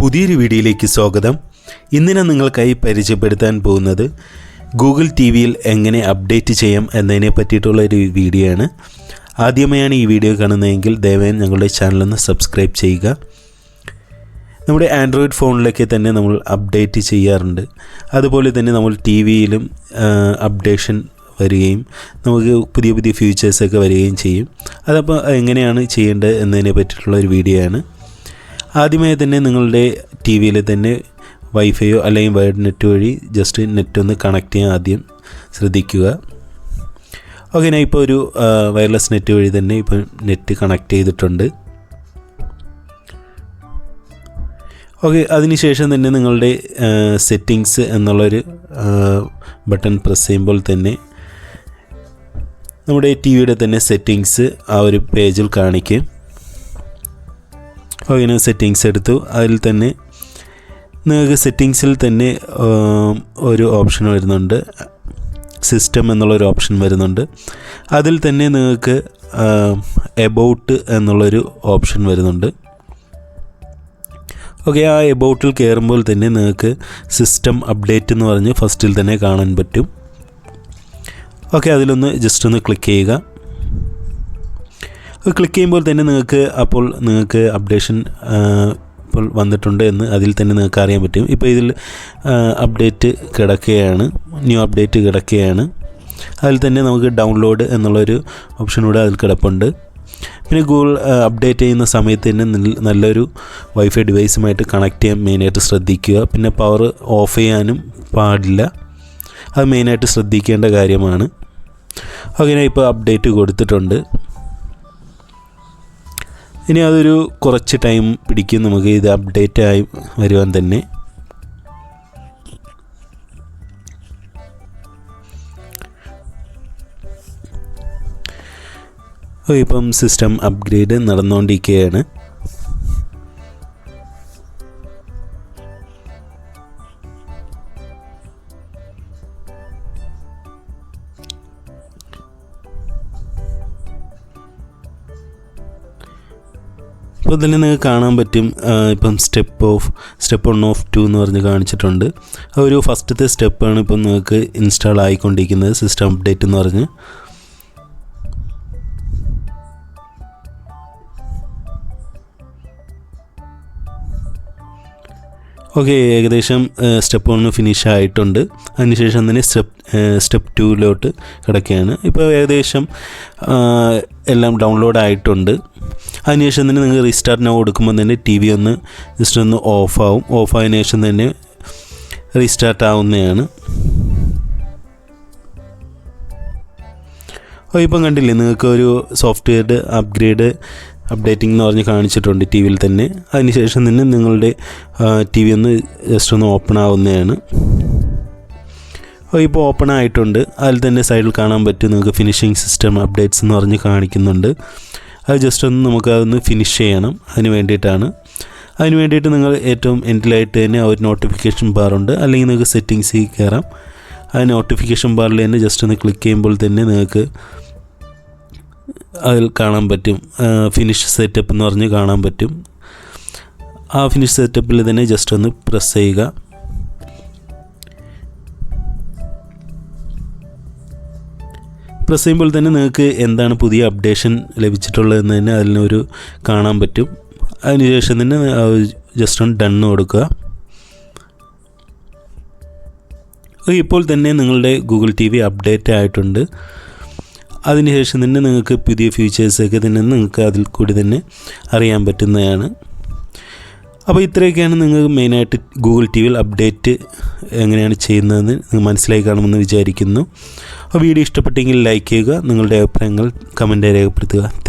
പുതിയൊരു വീഡിയോയിലേക്ക് സ്വാഗതം. ഇന്നിനെ നിങ്ങൾക്കായി പരിചയപ്പെടുത്താൻ പോകുന്നത് ഗൂഗിൾ ടി വിയിൽ എങ്ങനെ അപ്ഡേറ്റ് ചെയ്യാം എന്നതിനെ പറ്റിയിട്ടുള്ള ഒരു വീഡിയോ ആണ് ആദ്യമായാണ് ഈ വീഡിയോ കാണുന്നതെങ്കിൽ ദയവായി ഞങ്ങളുടെ ചാനലൊന്ന് സബ്സ്ക്രൈബ് ചെയ്യുക. നമ്മുടെ ആൻഡ്രോയിഡ് ഫോണിലൊക്കെ തന്നെ നമ്മൾ അപ്ഡേറ്റ് ചെയ്യാറുണ്ട്. അതുപോലെ തന്നെ നമ്മൾ ടി വിയിലും അപ്ഡേഷൻ വരികയും നമുക്ക് പുതിയ പുതിയ ഫീച്ചേഴ്സൊക്കെ വരികയും ചെയ്യും. അതപ്പോൾ എങ്ങനെയാണ് ചെയ്യേണ്ടത് എന്നതിനെ പറ്റിയിട്ടുള്ള ഒരു വീഡിയോ ആണ് ആദ്യമായി തന്നെ നിങ്ങളുടെ ടി വിയിൽ തന്നെ വൈഫൈയോ അല്ലെങ്കിൽ വയർഡ് നെറ്റ് വഴി ജസ്റ്റ് നെറ്റ് ഒന്ന് കണക്ട് ചെയ്യാൻ ആദ്യം ശ്രദ്ധിക്കുക. ഓക്കെ ഞാൻ ഇപ്പോൾ ഒരു വയർലെസ് നെറ്റ് വഴി തന്നെ ഇപ്പോൾ നെറ്റ് കണക്ട് ചെയ്തിട്ടുണ്ട്. ഓക്കെ അതിനുശേഷം തന്നെ നിങ്ങളുടെ സെറ്റിങ്സ് എന്നുള്ളൊരു ബട്ടൺ പ്രസ് ചെയ്യുമ്പോൾ തന്നെ നമ്മുടെ ടി വിയുടെ തന്നെ സെറ്റിങ്സ് ആ ഒരു പേജിൽ കാണിക്കും. ഞാൻ സെറ്റിങ്സ് എടുത്തു. അതിൽ തന്നെ നിങ്ങൾക്ക് സെറ്റിങ്സിൽ തന്നെ ഒരു ഓപ്ഷൻ വരുന്നുണ്ട്. സിസ്റ്റം എന്നുള്ളൊരു ഓപ്ഷൻ വരുന്നുണ്ട്. അതിൽ തന്നെ നിങ്ങൾക്ക് എബൌട്ട് എന്നുള്ളൊരു ഓപ്ഷൻ വരുന്നുണ്ട്. ഓക്കെ ആ എബൌട്ടിൽ കയറുമ്പോൾ തന്നെ നിങ്ങൾക്ക് സിസ്റ്റം അപ്ഡേറ്റ് എന്ന് പറഞ്ഞ് ഫസ്റ്റിൽ തന്നെ കാണാൻ പറ്റും. ഓക്കെ അതിലൊന്ന് ജസ്റ്റ് ഒന്ന് ക്ലിക്ക് ചെയ്യുക. ക്ലിക്ക് ചെയ്യുമ്പോൾ തന്നെ നിങ്ങൾക്ക് അപ്പോൾ നിങ്ങൾക്ക് അപ്ഡേഷൻ ഇപ്പോൾ വന്നിട്ടുണ്ട് എന്ന് അതിൽ തന്നെ നിങ്ങൾക്ക് അറിയാൻ പറ്റും. ഇപ്പോൾ ഇതിൽ അപ്ഡേറ്റ് കിടക്കുകയാണ്. ന്യൂ അപ്ഡേറ്റ് കിടക്കുകയാണ്. അതിൽ തന്നെ നമുക്ക് ഡൗൺലോഡ് എന്നുള്ളൊരു ഓപ്ഷൻ കൂടെ അതിൽ കിടപ്പുണ്ട്. പിന്നെ ഗൂഗിൾ അപ്ഡേറ്റ് ചെയ്യുന്ന സമയത്ത് തന്നെ നല്ലൊരു വൈഫൈ ഡിവൈസുമായിട്ട് കണക്ട് ചെയ്യാൻ മെയിനായിട്ട് ശ്രദ്ധിക്കുക. പിന്നെ പവർ ഓഫ് ചെയ്യാനും പാടില്ല. അത് മെയിനായിട്ട് ശ്രദ്ധിക്കേണ്ട കാര്യമാണ്. അങ്ങനെ ഇപ്പോൾ അപ്ഡേറ്റ് കൊടുത്തിട്ടുണ്ട്. ഇനി അതൊരു കുറച്ച് ടൈം പിടിക്കും. നമുക്ക് ഇത് അപ്ഡേറ്റ് ആയി വരുവാൻ തന്നെ. ഇപ്പം സിസ്റ്റം അപ്ഗ്രേഡ് നടന്നുകൊണ്ടിരിക്കുകയാണ് ഇപ്പോൾ തന്നെ നിങ്ങൾക്ക് കാണാൻ പറ്റും ഇപ്പം step of step one of two എന്ന് പറഞ്ഞ് കാണിച്ചിട്ടുണ്ട്. ഒരു ഫസ്റ്റത്തെ സ്റ്റെപ്പാണ് ഇപ്പം നിങ്ങൾക്ക് ഇൻസ്റ്റാൾ ആയിക്കൊണ്ടിരിക്കുന്നത് സിസ്റ്റം അപ്ഡേറ്റ് എന്ന് പറഞ്ഞ്. ഓക്കെ ഏകദേശം സ്റ്റെപ്പ് വൺ ഫിനിഷ് ആയിട്ടുണ്ട്. അതിനുശേഷം തന്നെ സ്റ്റെപ്പ് സ്റ്റെപ്പ് ടൂവിലോട്ട് കിടക്കുകയാണ്. ഇപ്പോൾ ഏകദേശം എല്ലാം ഡൗൺലോഡ് ആയിട്ടുണ്ട്. അതിനുശേഷം തന്നെ നിങ്ങൾ റീസ്റ്റാർട്ട് നോ കൊടുക്കുമ്പോൾ തന്നെ ടി വി ഒന്ന് ജസ്റ്റ് ഒന്ന് ഓഫ് ആവും. ഓഫ് ആയതിനു ശേഷം തന്നെ റീസ്റ്റാർട്ട് ആവുന്നതാണ്. അപ്പോൾ ഇപ്പം കണ്ടില്ലേ? നിങ്ങൾക്ക് ഒരു സോഫ്റ്റ്വെയർ അപ്ഗ്രേഡ് അപ്ഡേറ്റിംഗ് എന്ന് പറഞ്ഞ് കാണിച്ചിട്ടുണ്ട് ടി വിയിൽ തന്നെ. അതിനുശേഷം തന്നെ നിങ്ങളുടെ ടി വി ഒന്ന് ജസ്റ്റ് ഒന്ന് ഓപ്പൺ ആവുന്നതാണ്. ഇപ്പോൾ ഓപ്പൺ ആയിട്ടുണ്ട്. അതിൽ തന്നെ സൈഡിൽ കാണാൻ പറ്റും. നിങ്ങൾക്ക് ഫിനിഷിംഗ് സിസ്റ്റം അപ്ഡേറ്റ്സ് എന്ന് പറഞ്ഞ് കാണിക്കുന്നുണ്ട്. അത് ജസ്റ്റ് ഒന്ന് നമുക്ക് അതൊന്ന് ഫിനിഷ് ചെയ്യണം. അതിന് വേണ്ടിയിട്ടാണ്. അതിന് വേണ്ടിയിട്ട് നിങ്ങൾ ഏറ്റവും എൻഡിലായിട്ട് തന്നെ ആ ഒരു നോട്ടിഫിക്കേഷൻ ബാറുണ്ട് അല്ലെങ്കിൽ നിങ്ങൾക്ക് സെറ്റിങ്സിൽ കയറാം. ആ നോട്ടിഫിക്കേഷൻ ബാറിൽ തന്നെ ജസ്റ്റ് ഒന്ന് ക്ലിക്ക് ചെയ്യുമ്പോൾ തന്നെ നിങ്ങൾക്ക് അതിൽ കാണാൻ പറ്റും. ഫിനിഷ് സെറ്റപ്പ് എന്ന് പറഞ്ഞ് കാണാൻ പറ്റും. ആ ഫിനിഷ് സെറ്റപ്പിൽ തന്നെ ജസ്റ്റ് ഒന്ന് പ്രസ് ചെയ്യുക. പ്രസ് ചെയ്യുമ്പോൾ തന്നെ നിങ്ങൾക്ക് എന്താണ് പുതിയ അപ്ഡേഷൻ ലഭിച്ചിട്ടുള്ളതെന്ന് തന്നെ അതിനൊരു കാണാൻ പറ്റും. അതിനുശേഷം തന്നെ ജസ്റ്റ് ഒന്ന് ഡണ്ണ് കൊടുക്കുക. ഇപ്പോൾ തന്നെ നിങ്ങളുടെ ഗൂഗിൾ ടി വി അപ്ഡേറ്റ് ആയിട്ടുണ്ട്. അതിനുശേഷം തന്നെ നിങ്ങൾക്ക് പുതിയ ഫീച്ചേഴ്സൊക്കെ തന്നെ നിങ്ങൾക്ക് അതിൽ കൂടി തന്നെ അറിയാൻ പറ്റുന്നതാണ്. അപ്പോൾ ഇത്രയൊക്കെയാണ് നിങ്ങൾക്ക് മെയിനായിട്ട് ഗൂഗിൾ ടി വിയിൽ അപ്ഡേറ്റ് എങ്ങനെയാണ് ചെയ്യുന്നതെന്ന് നിങ്ങൾ മനസ്സിലായി കാണുമെന്ന് വിചാരിക്കുന്നു. അപ്പോൾ വീഡിയോ ഇഷ്ടപ്പെട്ടെങ്കിൽ ലൈക്ക് ചെയ്യുക നിങ്ങളുടെ അഭിപ്രായങ്ങൾ കമന്റായി രേഖപ്പെടുത്തുക.